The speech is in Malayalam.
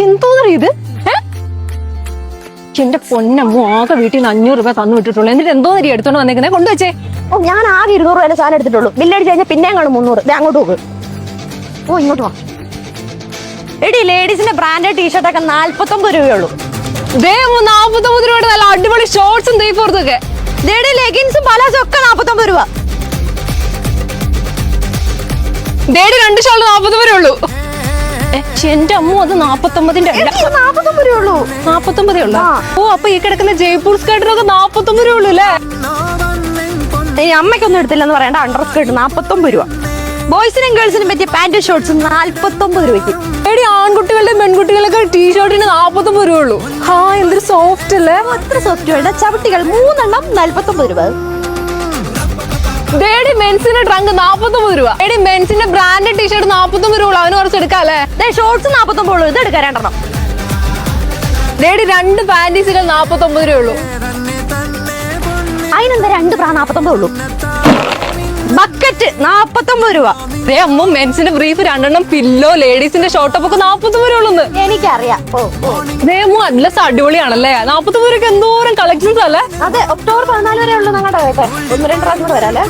എന്തോന്നറി ഇത്? ഏ? എന്റെ പൊന്നമ്മ ആകെ വീട്ടിൽ നിന്ന് അഞ്ഞൂറ് രൂപ തന്നു വിട്ടിട്ടുള്ളൂ. എന്നിട്ട് എന്തോ എന്തോന്നരി എടുത്തോണ്ട് വന്നേക്കുന്നേ? കൊണ്ടുവച്ചേ. ഓ ഞാൻ ആകെ ഇരുന്നൂറ് രൂപ സാധനം എടുത്തിട്ടുള്ളൂ. ബില്ലടിച്ച് കഴിഞ്ഞാൽ പിന്നെയും കാണും മുന്നൂറ്. ദേ അങ്ങോട്ട് പോകും ഓ ഇങ്ങോട്ട് വാ. എടി ലേഡീസിന്റെ ബ്രാൻഡഡ് ടീഷർട്ട് ഒക്കെ നാല്പത്തൊമ്പത് രൂപയുള്ളൂ. ദേ നാപ്പത്തൊമ്പത് രൂപയുടെ നല്ല അടിപൊളി ഷോർട്സും തേ പുറത്തൊക്കെ ലേഡി ലെഗിൻസും പലാസും ഒക്കെ നാൽപ്പത്തൊമ്പത് രൂപ. ദേടി രണ്ട് ഷോൾ നാപ്പത്തൊമ്പത് ഉള്ളൂ എന്റെ അമ്മ അത് നാപ്പത്തൊമ്പതിന്റെ അല്ല. നാൽപ്പത്തൊമ്പത് നാപ്പത്തൊമ്പതേ ഉള്ളൂ. ഓ അപ്പൊ ഈ കിടക്കുന്ന ജയ്പൂർ സ്കേട്ടിനൊക്കെ നാപ്പത്തൊമ്പത് രൂപ ഉള്ളൂ അല്ലേ? ഈ അമ്മയ്ക്കൊന്നും എടുത്തില്ലെന്ന് പറയണ്ട. അണ്ടർ സ്കേർട്ട് നാപ്പത്തൊമ്പത് രൂപ. ബോയ്സിനും ഗേൾസിനും പറ്റിയ പാന്റ് ഷോർട്സ് നാല്പത്തൊമ്പത് രൂപയ്ക്ക്. എടി ആൺകുട്ടികളുടെ പെൺകുട്ടികളൊക്കെ ടീഷർട്ടിന് നാപ്പത്തൊമ്പത് രൂപ ഉള്ളൂ. ഹാ എന്തൊരു സോഫ്റ്റ് അല്ലേ? അത്ര സോഫ്റ്റ് വേണ്ട ചവിട്ടികൾ മൂന്നെണ്ണം നാല്പത്തൊമ്പത് രൂപ. ഡേഡി മെൻസിന്റെ ട്രങ്ക് നാപ്പത്തൊമ്പത് രൂപ. എടി മെൻസിന്റെ ബ്രാൻഡഡ് ടീഷർട്ട് നാപ്പത്തൊമ്പത് രൂപ അവന് കുറച്ച് എടുക്കാല്ലേ ഷോർട്സ് നാൽപ്പത്തൊമ്പത് ഉള്ളൂ. ഇത് എടുക്കാൻ രണ്ടെണ്ണം. ദേടി രണ്ട് പാന്റീസുകൾ നാപ്പത്തൊമ്പത് രൂപ ഉള്ളൂ. അതിനെന്താ രണ്ട് പ്രാ നാൽപ്പത്തൊമ്പത് ഉള്ളൂ? ബക്കറ്റ് നാൽപ്പത്തൊമ്പത് രൂപ. ദേ അമ്മ മെൻസിന്റെ ബ്രീഫ് രണ്ടെണ്ണം പില്ലോ ലേഡീസിന്റെ ഷോർട്ടപ്പ് ഒക്കെ നാപ്പത്തൊമ്പത് രൂപ ഉള്ളൂ എനിക്കറിയാം. ദേ അമ്മ അഡ്ലസ് അടിപൊളിയാണല്ലേ? നാപ്പത്തൊമ്പത് രൂപയ്ക്ക് എന്തോരം കളക്ഷൻസ് അല്ലേ? അതെ ഒക്ടോബർ പതിനാല് വരെ ഉള്ളൂ ഞങ്ങളുടെ ഒന്ന് രണ്ട് പ്രാവശ്യം കൂടെ വരാല്ലേ